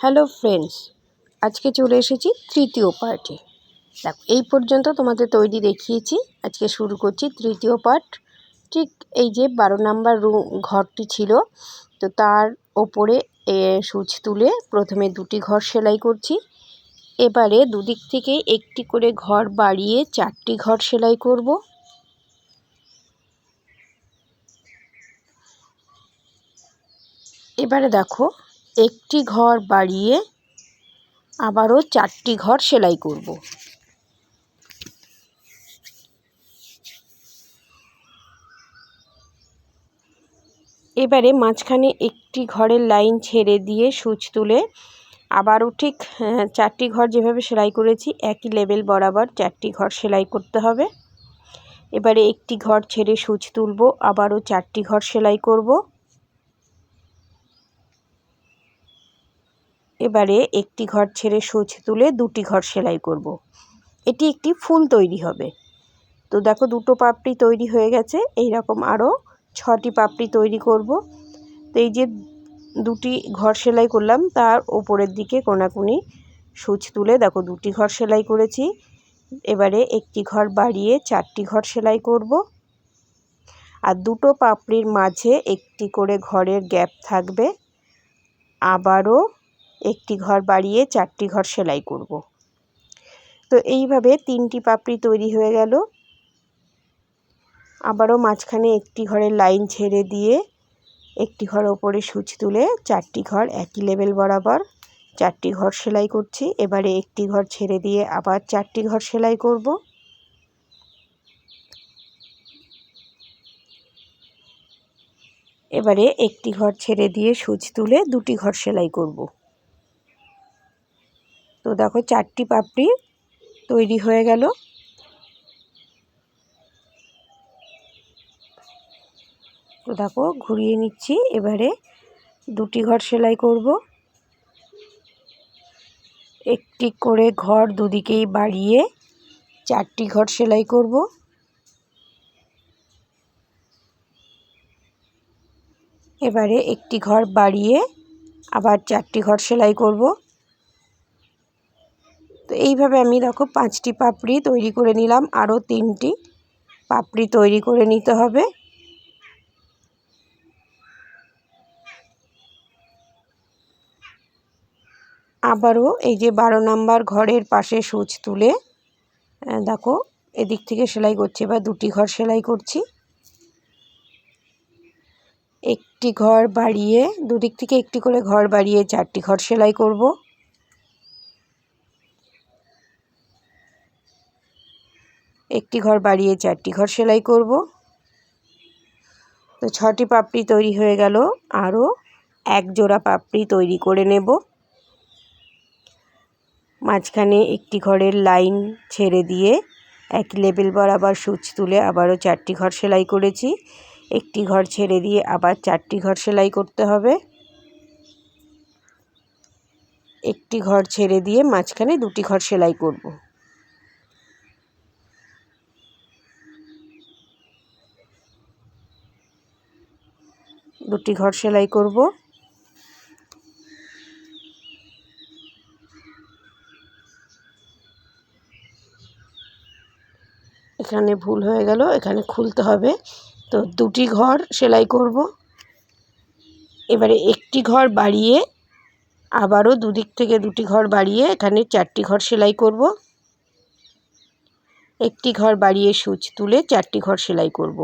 Hello friends আজকে চলে এসেছি তৃতীয় পার্টে দেখো, এই পর্যন্ত তোমাদের তৈরি দেখিয়েছি। আজকে শুরু করছি তৃতীয় পার্ট ঠিক এই যে বারো নাম্বার রুম ঘরটি ছিল, তো তার ওপরে সুচ তুলে প্রথমে দুটি ঘর সেলাই করছি। এবারে দুদিক থেকে একটি করে ঘর বাড়িয়ে চারটি ঘর সেলাই করব। এবারে দেখো একটি ঘর বাড়িয়ে আবারও চারটি ঘর সেলাই করব। এবারে মাঝখানে একটি ঘরের লাইন ছেড়ে দিয়ে সুচ তুলে আবারও ঠিক হ্যাঁ, চারটি ঘর যেভাবে সেলাই করেছি একই লেভেল বরাবর চারটি ঘর সেলাই করতে হবে। এবারে একটি ঘর ছেড়ে সুচ তুলব আবারও চারটি ঘর সেলাই করব। এবারে একটি ঘর ছেড়ে সুচ তুলে দুটি ঘর সেলাই করব। এটি একটি ফুল তৈরি হবে। তো দেখো দুটো পাপড়ি তৈরি হয়ে গেছে। এই রকম আরও ছটি পাপড়ি তৈরি করব। তো এই যে দুটি ঘর সেলাই করলাম, তার ওপরের দিকে কোনাকুনি সুচ তুলে দেখো দুটি ঘর সেলাই করেছি। এবারে একটি ঘর বাড়িয়ে চারটি ঘর সেলাই করব। আর দুটো পাপড়ির মাঝে একটি করে ঘরের গ্যাপ থাকবে। আবারও একটি ঘর বাড়িয়ে চারটি ঘর সেলাই করব। তো এইভাবে তিনটি পাপড়ি তৈরি হয়ে গেল। আবারও মাঝখানে একটি ঘরের লাইন ছেড়ে দিয়ে একটি ঘর ওপরে সুচ তুলে চারটি ঘর একই লেভেল বরাবর চারটি ঘর সেলাই করছি। এবারে একটি ঘর ছেড়ে দিয়ে আবার চারটি ঘর সেলাই করব। এবারে একটি ঘর ছেড়ে দিয়ে সুচ তুলে দুটি ঘর সেলাই করব। তো দেখো চারটি পাপড়ি তৈরি হয়ে গেল। তো দেখো ঘুরিয়ে নিচ্ছি, এবারে দুটি ঘর সেলাই করব। একটি করে ঘর দুদিকেই বাড়িয়ে চারটি ঘর সেলাই করব। এবারে একটি ঘর বাড়িয়ে আবার চারটি ঘর সেলাই করব। তো এইভাবে আমি দেখো পাঁচটি পাপড়ি তৈরি করে নিলাম। আরও তিনটি পাপড়ি তৈরি করে নিতে হবে। আবারও এই যে বারো নাম্বার ঘরের পাশে সুচ তুলে দেখো এদিক থেকে সেলাই করছি, এবার দুটি ঘর সেলাই করছি। একটি ঘর বাড়িয়ে, দুদিক থেকে একটি করে ঘর বাড়িয়ে চারটি ঘর সেলাই করব। একটি ঘর বাড়িয়ে চারটি ঘর সেলাই করব। তো ছটি পাপড়ি তৈরি হয়ে গেল। আরও এক জোড়া পাপড়ি তৈরি করে নেব। মাঝখানে একটি ঘরের লাইন ছেড়ে দিয়ে এক লেবেল বরাবর সুচ তুলে আবারও চারটি ঘর সেলাই করেছি। একটি ঘর ছেড়ে দিয়ে আবার চারটি ঘর সেলাই করতে হবে। একটি ঘর ছেড়ে দিয়ে মাঝখানে দুটি ঘর সেলাই করব। দুটি ঘর সেলাই করব। এখানে ভুল হয়ে গেল, এখানে খুলতে হবে। তো দুটি ঘর সেলাই করব। এবারে একটি ঘর বাড়িয়ে আবারও দুদিক থেকে দুটি ঘর বাড়িয়ে এখানে চারটি ঘর সেলাই করব। একটি ঘর বাড়িয়ে সুচ তুলে চারটি ঘর সেলাই করব।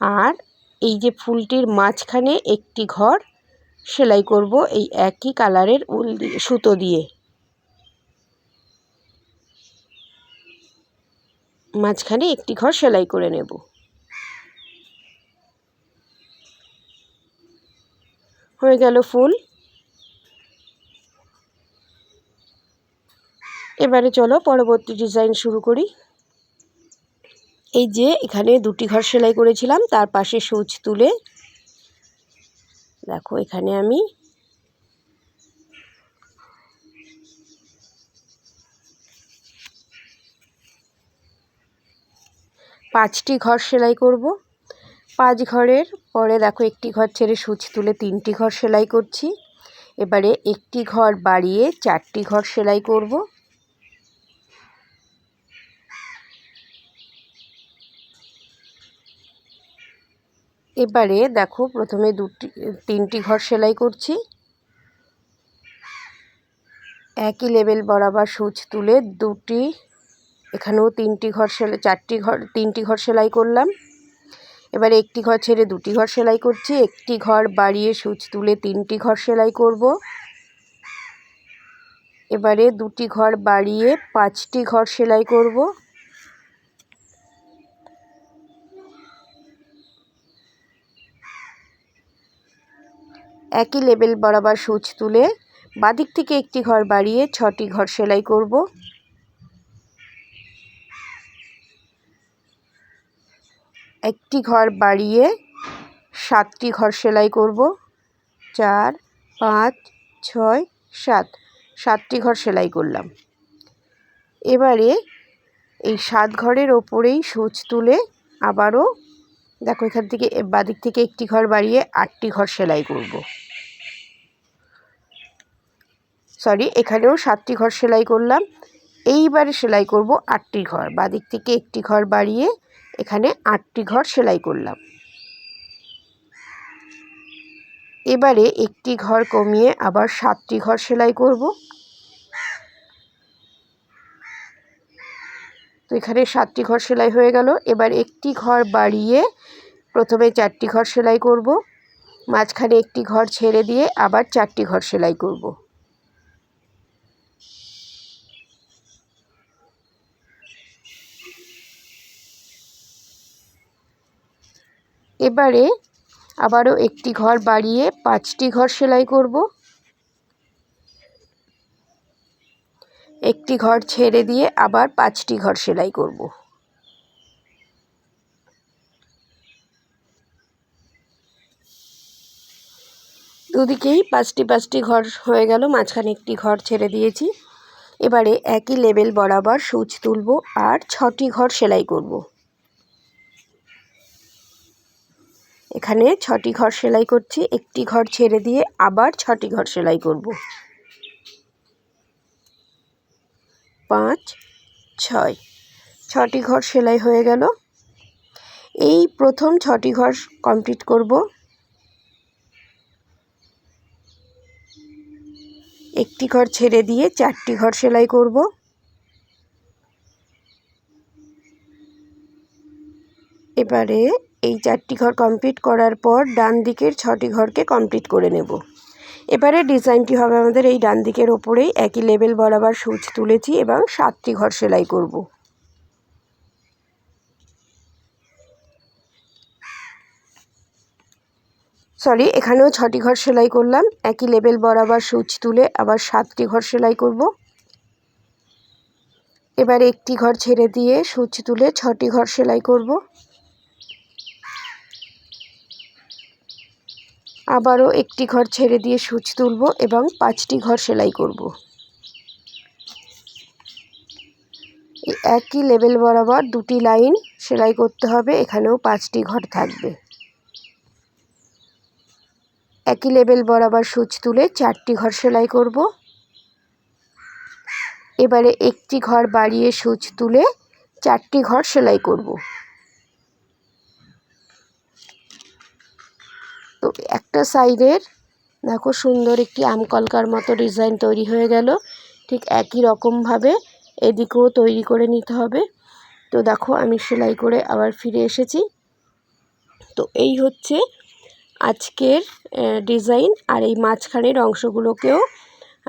আর এই যে ফুলটির মাঝখানে একটি ঘর, সেলাই করব এই একই কালারের উল সুতো দিয়ে। মাঝখানে একটি ঘর সেলাই করে নেব। হয়ে গেল ফুল। এবারে চলো পরবর্তী ডিজাইন শুরু করি। এই যে এখানে দুটি ঘর সেলাই করেছিলাম, তার পাশে সুচ তুলে দেখো এখানে আমি পাঁচটি ঘর সেলাই করব। পাঁচ ঘরের পরে দেখো একটি ঘর ছেড়ে সুচ তুলে তিনটি ঘর সেলাই করছি। এবারে একটি ঘর বাড়িয়ে চারটি ঘর সেলাই করব। এবারে দেখো প্রথমে দুটি, তিনটি ঘর সেলাই করছি। একই লেভেল বরাবর সূচ তুলে দুটি, এখানেও তিনটি ঘর সেলাই চারটি ঘর, তিনটি ঘর সেলাই করলাম। এবার একটি ঘর ছেড়ে দুটি ঘর সেলাই করছি। একটি ঘর বাড়িয়ে সূচ তুলে তিনটি ঘর সেলাই করব। এবারে দুটি ঘর বাড়িয়ে পাঁচটি ঘর সেলাই করব। একই লেবেল বরাবর সূচ তুলে বাদিক থেকে একটি ঘর বাড়িয়ে ছটি ঘর সেলাই করব। একটি ঘর বাড়িয়ে সাতটি ঘর সেলাই করব। চার, পাঁচ, ছয়, সাত। সাতটি ঘর সেলাই করলাম। এবারে এই সাত ঘরের ওপরেই সূচ তুলে আবারও দেখো, এখান থেকে বাদিক থেকে একটি ঘর বাড়িয়ে আটটি ঘর সেলাই করব। সরি এখানেও সাতটি ঘর সেলাই করলাম। এইবারে সেলাই করব আটটি ঘর। বাদিক থেকে একটি ঘর বাড়িয়ে এখানে আটটি ঘর সেলাই করলাম। এবারে একটি ঘর কমিয়ে আবার সাতটি ঘর সেলাই করব। তো এখানে সাতটি ঘর সেলাই হয়ে গেল। এবার একটি ঘর বাড়িয়ে প্রথমে চারটি ঘর সেলাই করব। মাঝখানে একটি ঘর ছেড়ে দিয়ে আবার চারটি ঘর সেলাই করব। এবারে আবারও একটি ঘর বাড়িয়ে পাঁচটি ঘর সেলাই করব। একটি ঘর ছেড়ে দিয়ে আবার পাঁচটি ঘর সেলাই করব। দুদিকেই পাঁচটি পাঁচটি ঘর হয়ে গেল, মাঝখানে একটি ঘর ছেড়ে দিয়েছি। এবারে একই লেভেল বরাবর সূচ তুলব আর ছটি ঘর সেলাই করব। এখানে ছটি ঘর সেলাই করছি, একটি ঘর ছেড়ে দিয়ে আবার ছটি ঘর সেলাই করব। পাঁচ, ছয়। ছটি ঘর সেলাই হয়ে গেল। এই প্রথম ছটি ঘর কমপ্লিট করব। একটি ঘর ছেড়ে দিয়ে চারটি ঘর সেলাই করব। এবারে এই চারটি ঘর কমপ্লিট করার পর ডান দিকের ছটি ঘরকে কমপ্লিট করে নেব। এবারে ডিজাইনটি হবে আমাদের এই ডান দিকের ওপরেই। একই লেভেল বরাবর সুচ তুলেছি এবং সাতটি ঘর সেলাই করব। সরি এখানেও ছটি ঘর সেলাই করলাম। একই লেভেল বরাবর সুচ তুলে আবার সাতটি ঘর সেলাই করব। এবার একটি ঘর ছেড়ে দিয়ে সুচ তুলে ছটি ঘর সেলাই করব। আবারও একটি ঘর ছেড়ে দিয়ে সুচ তুলব এবং পাঁচটি ঘর সেলাই করব। একই লেভেল বরাবর দুটি লাইন সেলাই করতে হবে, এখানেও পাঁচটি ঘর থাকবে। একই লেভেল বরাবর সুচ তুলে চারটি ঘর সেলাই করব। এবারে একটি ঘর বাড়িয়ে সুচ তুলে চারটি ঘর সেলাই করব। তো একটা সাইডের দেখো সুন্দর একটি আমকলকার মতো ডিজাইন তৈরি হয়ে গেল। ঠিক একই রকমভাবে এদিকেও তৈরি করে নিতে হবে। তো দেখো আমি সেলাই করে আবার ফিরে এসেছি। তো এই হচ্ছে আজকের ডিজাইন আর এই মাঝখানের অংশগুলোকেও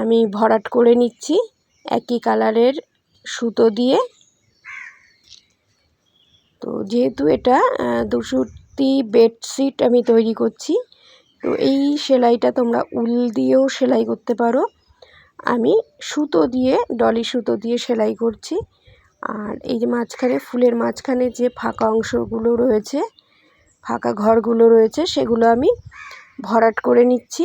আমি ভরাট করে নিচ্ছি একই কালারের সুতো দিয়ে। তো যেহেতু এটা দুশোটি বেডশিট আমি তৈরি করছি। তো এই সেলাইটা তোমরা উল দিয়েও সেলাই করতে পারো। আমি সুতো দিয়ে, ডলি সুতো দিয়ে সেলাই করছি। আর এই যে মাঝখানে, ফুলের মাঝখানে যে ফাঁকা অংশগুলো রয়েছে, ফাঁকা ঘরগুলো রয়েছে, সেগুলো আমি ভরাট করে নিচ্ছি।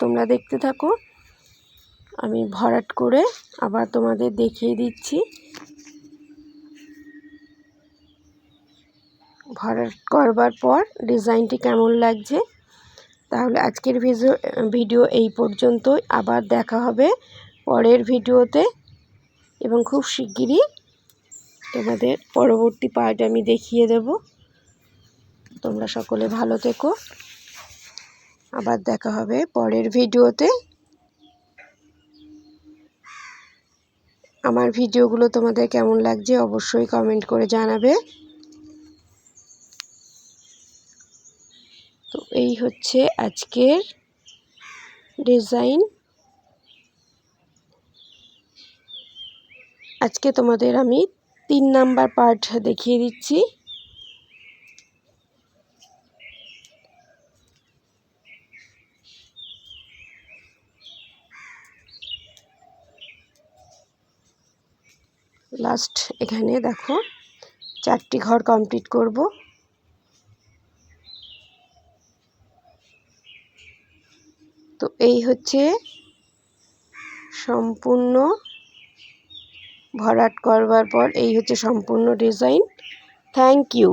তোমরা দেখতে থাকো। আমি ভরাট করে আবার তোমাদের দেখিয়ে দিচ্ছি। ভরাট করবার পর ডিজাইনটি কেমন লাগছে? তাহলে আজকের ভিডিও ভিডিও এই পর্যন্তই। আবার দেখা হবে পরের ভিডিওতে। এবং খুব শিগগিরই তোমাদের পরবর্তী পার্ট আমি দেখিয়ে দেব। তোমরা সকলে ভালো থেকো। আবার দেখা হবে পরের ভিডিওতে। আমার ভিডিওগুলো তোমাদের কেমন লাগছে অবশ্যই কমেন্ট করে জানাবে। তো এই হচ্ছে আজকের ডিজাইন আজকে তোমাদের আমি তিন নাম্বার পার্ট দেখিয়ে দিচ্ছি। লাস্ট এখানে দেখো, চারটি ঘর কমপ্লিট করব। তো এই হচ্ছে সম্পূর্ণ ভরাট করবার পর, এই হচ্ছে সম্পূর্ণ ডিজাইন থ্যাংক ইউ